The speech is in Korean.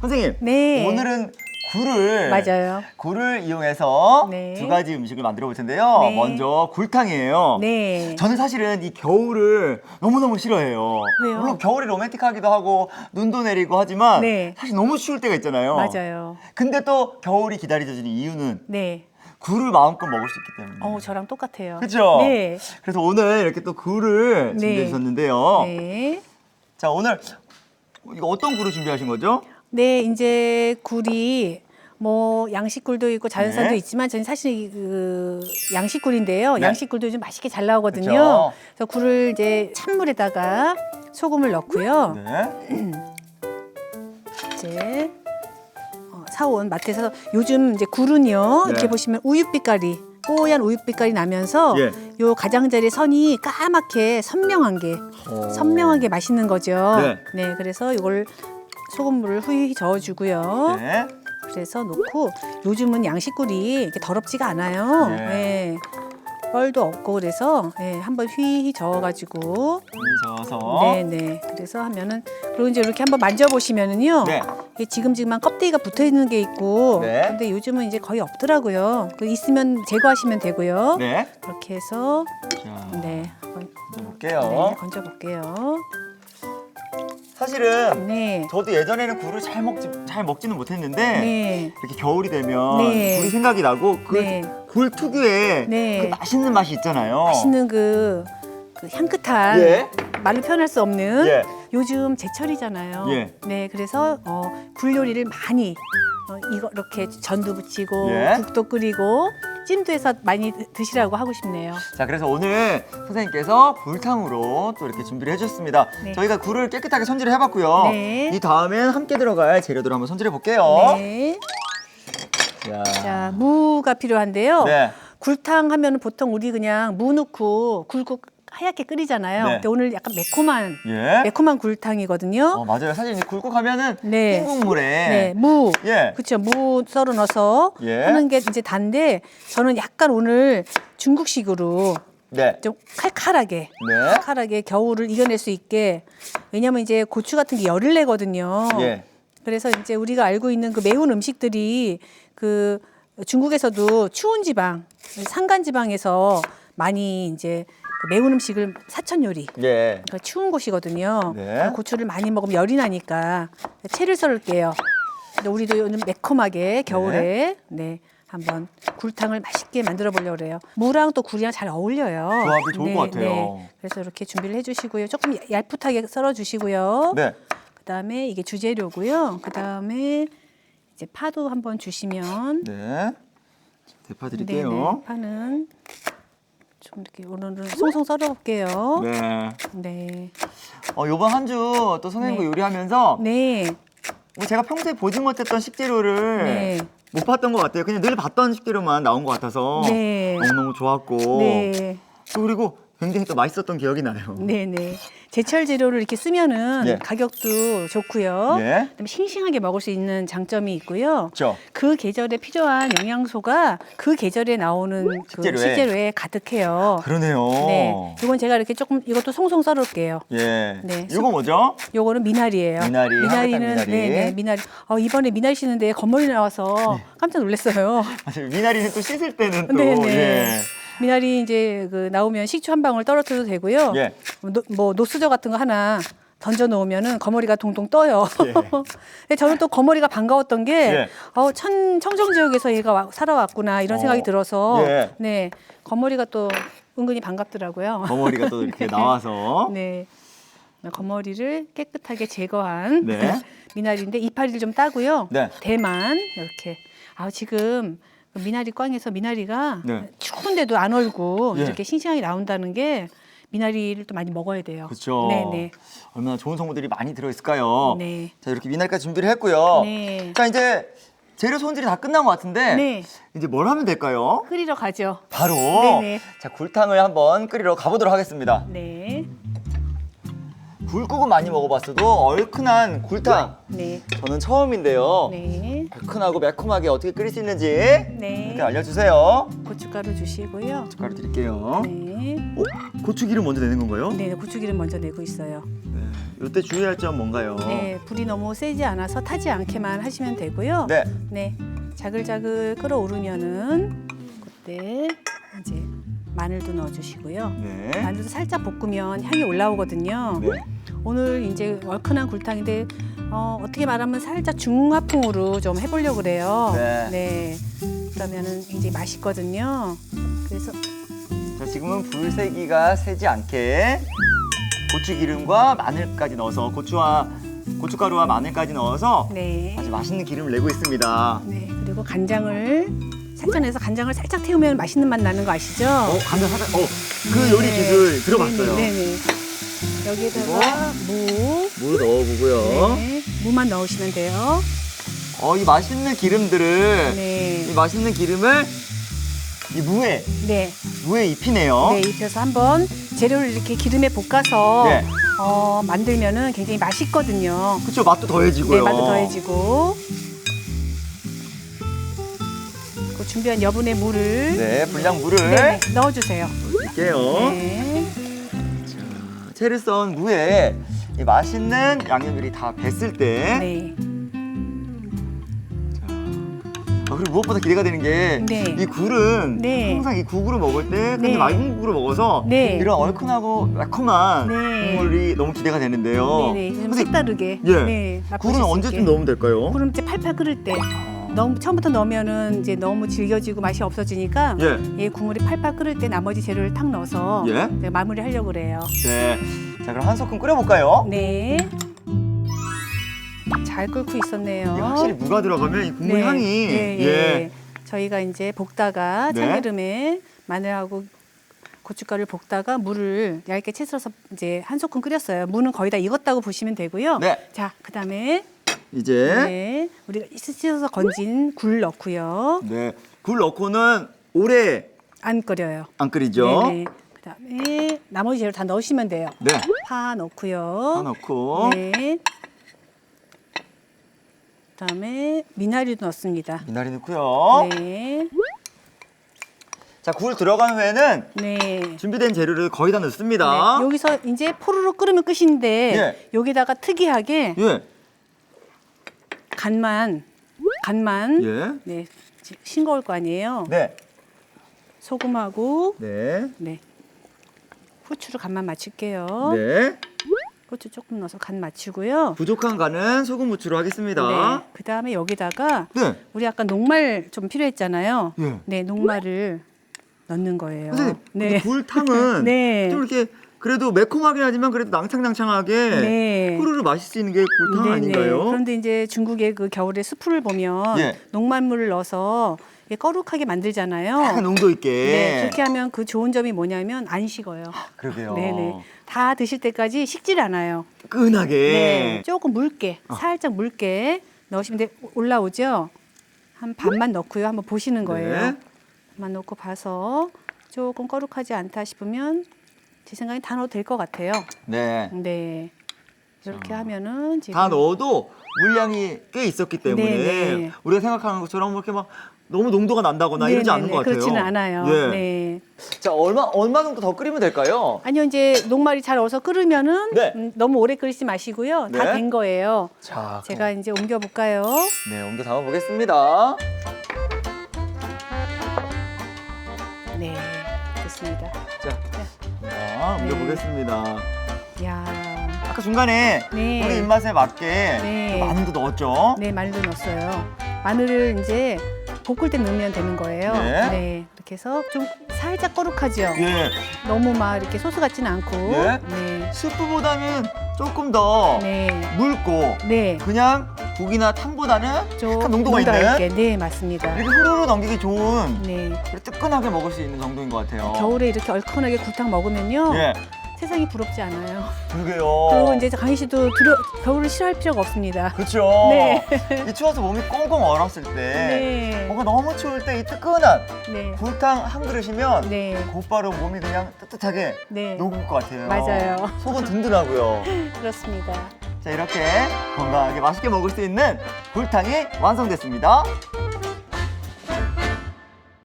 선생님, 네. 오늘은 굴을 맞아요. 굴을 이용해서 네. 두 가지 음식을 만들어 볼 텐데요. 네. 먼저 굴탕이에요. 네. 저는 사실은 이 겨울을 너무너무 싫어해요. 왜요? 물론 겨울이 로맨틱하기도 하고 눈도 내리고 하지만 네. 사실 너무 추울 때가 있잖아요. 맞아요. 근데 또 겨울이 기다려지는 이유는 네. 굴을 마음껏 먹을 수 있기 때문에. 어, 저랑 똑같아요. 그렇죠? 네. 그래서 오늘 이렇게 또 굴을 네. 준비해 주셨는데요. 네. 자, 오늘 이거 어떤 굴을 준비하신 거죠? 네, 이제 굴이 뭐 양식굴도 있고 자연산도 네. 있지만 저는 사실 그 양식굴인데요. 네. 양식굴도 요즘 맛있게 잘 나오거든요. 그쵸. 그래서 굴을 이제 찬물에다가 소금을 넣고요. 네. 이제 어, 사온 마트에서 요즘 이제 굴은요 네. 이렇게 보시면 우윳빛깔이 뽀얀 우윳빛깔이 나면서 예. 요 가장자리 선이 까맣게 선명한 게 어. 선명하게 맛있는 거죠. 네. 그래서 이걸 소금물을 후히 저어주고요. 네. 그래서 놓고 요즘은 양식굴이 이렇게 더럽지가 않아요. 네. 예. 뻘도 없고 그래서 예, 한번 휘휘 저어가지고 저어서. 네네 그래서 하면은 그리고 이제 이렇게 한번 만져보시면은요 네. 이게 지금지금한 kop데기가 붙어 있는 게 있고 네. 근데 요즘은 이제 거의 없더라고요. 그 있으면 제거하시면 되고요. 네. 이렇게 해서 자, 네 한번 볼게요. 네, 건져 볼게요. 사실은 네. 저도 예전에는 굴을 잘 먹지 잘 먹지는 못했는데 네. 이렇게 겨울이 되면 네. 굴이 생각이 나고 그 네. 굴 특유의 네. 그 맛있는 맛이 있잖아요. 맛있는 그, 그 향긋한 예. 말로 표현할 수 없는 예. 요즘 제철이잖아요. 예. 네, 그래서 어, 굴 요리를 많이 어, 이거 이렇게 전도 부치고 예. 국도 끓이고 찜도 해서 많이 드- 드시라고 하고 싶네요. 자, 그래서 오늘 선생님께서 굴탕으로 또 이렇게 준비를 해주셨습니다. 네. 저희가 굴을 깨끗하게 손질을 해봤고요. 네. 이 다음엔 함께 들어갈 재료들을 한번 손질해 볼게요. 네. 자, 자, 무가 필요한데요. 네. 굴탕 하면 보통 우리 그냥 무 넣고 굴국 하얗게 끓이잖아요. 네. 근데 오늘 약간 매콤한 예. 매콤한 굴탕이거든요. 어, 맞아요. 사실 이 굴국 하면은 네. 흰 국물에 네, 무. 예. 그렇죠. 무 썰어 넣어서 예. 하는 게 이제 단데 저는 약간 오늘 중국식으로 네. 좀 칼칼하게 네. 칼칼하게 겨울을 이겨낼 수 있게 왜냐면 이제 고추 같은 게 열을 내거든요. 예. 그래서 이제 우리가 알고 있는 그 매운 음식들이 그 중국에서도 추운 지방, 산간 지방에서 많이 이제 그 매운 음식을 사천 요리 예. 그러니까 추운 곳이거든요. 네. 그러니까 고추를 많이 먹으면 열이 나니까 채를 썰을게요. 근데 우리도 오늘 매콤하게 겨울에 네. 한번 굴탕을 맛있게 만들어 보려고 그래요. 무랑 또 굴이랑 잘 어울려요. 조합이 좋을 것 같아요. 그래서 이렇게 준비를 해주시고요. 조금 얄풋하게 썰어주시고요. 네. 그다음에 이게 주재료고요. 그다음에 이제 파도 한번 주시면 네. 대파 드릴게요. 파는 좀 이렇게 오늘은 송송 썰어볼게요. 네. 네. 어, 요번 한 주 또 선생님과 네. 요리하면서 네. 뭐 제가 평소에 보지 못했던 식재료를 네. 못 봤던 것 같아요. 그냥 늘 봤던 식재료만 나온 것 같아서 네. 너무너무 좋았고 네. 또 그리고 굉장히 또 맛있었던 기억이 나요. 네네. 제철 재료를 이렇게 쓰면은 예. 가격도 좋고요. 예. 그다음에 싱싱하게 먹을 수 있는 장점이 있고요. 그렇죠. 그 계절에 필요한 영양소가 그 계절에 나오는 그 식재료에. 식재료에 가득해요. 그러네요. 네. 이건 제가 이렇게 조금 이것도 송송 썰을게요. 예. 네. 이거 뭐죠? 요거는 미나리예요. 미나리, 미나리는 미나리. 네네 미나리. 어, 이번에 미나리 씻는데 건물이 나와서 네. 깜짝 놀랐어요. 사실 미나리는 또 씻을 때는 또 네네. 예. 미나리 이제 그 나오면 식초 한 방울 떨어뜨려도 되고요. 예. 노, 뭐 노수저 같은 거 하나 던져 놓으면은 거머리가 동동 떠요. 예. 근데 저는 또 거머리가 반가웠던 게 예. 어, 천, 청정 지역에서 얘가 와- 살아왔구나 이런 어. 생각이 들어서 예. 네 거머리가 또 은근히 반갑더라고요. 버머리가 또 이렇게 나와서 네. 거머리를 깨끗하게 제거한 네. 미나리인데 이파리를 좀 따고요. 네. 대만 이렇게. 아 지금 그 미나리 꽝에서 미나리가 네. 추운데도 안 얼고 예. 이렇게 싱싱하게 나온다는 게 미나리를 또 많이 먹어야 돼요. 그렇죠. 네네. 얼마나 좋은 성분들이 많이 들어있을까요? 네. 자 이렇게 미나리까지 준비를 했고요. 네. 자 이제 재료 손질이 다 끝난 것 같은데 네. 이제 뭘 하면 될까요? 끓이러 가죠. 바로 네네. 자 굴탕을 한번 끓이러 가보도록 하겠습니다. 네. 굴국은 많이 먹어봤어도 얼큰한 굴탕 네. 저는 처음인데요. 네. 얼큰하고 매콤하게 어떻게 끓일 수 있는지 네. 이렇게 알려주세요. 고춧가루 주시고요. 숟가락 드릴게요. 네. 어? 고추기름 먼저 내는 건가요? 네, 고추기름 먼저 내고 있어요. 네. 이때 주의할 점 뭔가요? 네, 불이 너무 세지 않아서 타지 않게만 하시면 되고요. 네. 네, 자글자글 끓어오르면은 그때 이제 마늘도 넣어주시고요. 네. 마늘도 살짝 볶으면 향이 올라오거든요. 네. 오늘 이제 얼큰한 굴탕인데 어, 어떻게 말하면 살짝 중화풍으로 좀 해보려고 그래요. 네. 그러면은 이제 맛있거든요. 그래서 자, 지금은 불세기가 세지 않게 고추 기름과 마늘까지 넣어서 고추와 고춧가루와 마늘까지 넣어서 네, 아주 맛있는 기름을 내고 있습니다. 네 그리고 간장을 살짝 내서 간장을 살짝 태우면 맛있는 맛 나는 거 아시죠? 어, 간장 살짝, 어, 그 요리 기술 들어봤어요. 네, 네, 네. 여기에다가 무, 물 넣어보고요. 네, 무만 넣으시면 돼요. 어, 이 맛있는 기름들을, 이 네, 맛있는 기름을 이 무에, 네, 무에 입히네요. 네 입혀서 한번 재료를 이렇게 기름에 볶아서 네. 어, 만들면은 굉장히 맛있거든요. 그쵸, 맛도 더해지고요. 네, 맛도 더해지고. 그 준비한 여분의 물을 네, 분량 물을 네, 네, 넣어주세요. 넣을게요. 네. 채를 썬 무에 이 맛있는 양념들이 다 뱄을 때 네. 아, 그리고 무엇보다 기대가 되는 게 이 네. 굴은 네. 항상 이 국으로 먹을 때 근데 네. 맑은 국으로 먹어서 네. 이런 얼큰하고 매콤한 네. 국물이 너무 기대가 되는데요. 네네. 좀 선생님, 색다르게. 예. 네. 맛보실 굴은 수 언제쯤 있게. 넣으면 될까요? 굴은 이제 팔팔 끓을 때. 너무 처음부터 넣으면은 이제 너무 질겨지고 맛이 없어지니까 예. 예, 국물이 팔팔 끓을 때 나머지 재료를 탁 넣어서 예. 네, 마무리 하려고 그래요. 네. 자, 그럼 한 소끔 끓여볼까요? 네. 잘 끓고 있었네요. 이게 확실히 무가 들어가면 이 국물 네. 향이 예, 예. 예. 저희가 이제 볶다가 네. 참기름에 마늘하고 고춧가루를 볶다가 물을 얇게 채 썰어서 이제 한 소끔 끓였어요. 무는 거의 다 익었다고 보시면 되고요. 네. 자, 그다음에 이제 네, 우리가 씻어서 건진 굴 넣고요. 네. 굴 넣고는 오래 안 끓여요. 안 끓이죠. 네네. 그다음에 나머지 재료 다 넣으시면 돼요. 네. 파 넣고요. 다 넣고 네. 그다음에 미나리도 넣습니다. 미나리 넣고요. 네. 자, 굴 들어간 후에는 네. 준비된 재료를 거의 다 넣습니다. 네, 여기서 이제 포르르 끓으면 끝인데 예. 여기다가 특이하게 예. 간만 간만 예. 네 지- 싱거울 거 아니에요. 네. 소금하고 네. 네 후추로 간만 맞출게요. 네. 후추 조금 넣어서 간 맞추고요. 부족한 간은 소금 후추로 하겠습니다. 네. 그 다음에 여기다가 네. 우리 아까 녹말 좀 필요했잖아요. 예. 네, 녹말을 넣는 거예요. 선생님, 근데 네. 굴탕은 네. 좀 이렇게 그래도 매콤하긴 하지만 그래도 낭창낭창하게 네. 후루루 마실 수 있는 게 굴탕 네, 아닌가요? 네. 그런데 이제 중국의 그 겨울의 수프를 보면 예. 녹말물을 넣어서 이게 거룩하게 만들잖아요. 약간 농도 있게. 네, 그렇게 하면 그 좋은 점이 뭐냐면 안 식어요. 그러게요. 네네. 다 드실 때까지 식질 않아요. 끈하게. 네. 조금 묽게, 어. 살짝 묽게 넣으시면 돼. 올라오죠? 한 반만 넣고요. 한번 보시는 거예요. 네. 반만 넣고 봐서 조금 거룩하지 않다 싶으면 제 생각엔 다 넣어도 될 것 같아요. 네. 네. 이렇게 하면은 지금 다 넣어도 물량이 꽤 있었기 때문에 네, 네. 우리가 생각하는 것처럼 이렇게 막 너무 농도가 난다거나 이러지 네네네, 않는 것 같아요. 그렇지는 않아요. 예. 네. 자 얼마 얼마 정도 더 끓이면 될까요? 아니요, 이제 녹말이 잘 어서 끓으면은 네. 음, 너무 오래 끓이지 마시고요. 네. 다 된 거예요. 자, 제가 이제 옮겨 볼까요? 네 옮겨 담아 보겠습니다. 네, 됐습니다. 옮겨 네. 보겠습니다. 야, 아까 중간에 네. 우리 입맛에 맞게 네. 또 마늘도 넣었죠. 네, 마늘도 넣었어요. 마늘을 이제 볶을 때 넣으면 되는 거예요. 네. 이렇게 해서 좀 살짝 거룩하죠. 예, 너무 막 이렇게 소스 같지는 않고. 네. 네. 스프보다는 조금 더 네. 묽고 네. 그냥 국이나 탕보다는 좀 약간 농도가 있는 있게. 네, 맞습니다. 이렇게 후루루 넘기기 좋은 네. 그리고 뜨끈하게 먹을 수 있는 정도인 것 같아요. 겨울에 이렇게 얼큰하게 굴탕 먹으면요. 예, 세상이 부럽지 않아요. 그러게요. 그리고 이제 강희 씨도 두려 겨울을 싫어할 필요가 없습니다. 그렇죠. 네. 이 추워서 몸이 꽁꽁 얼었을 때 네. 뭔가 너무 추울 때 이 뜨끈한 네. 굴탕 한 그릇이면 네. 곧바로 몸이 그냥 뜨뜻하게 네. 녹을 것 같아요. 맞아요. 속은 든든하고요. 그렇습니다. 자 이렇게 건강하게 맛있게 먹을 수 있는 굴탕이 완성됐습니다.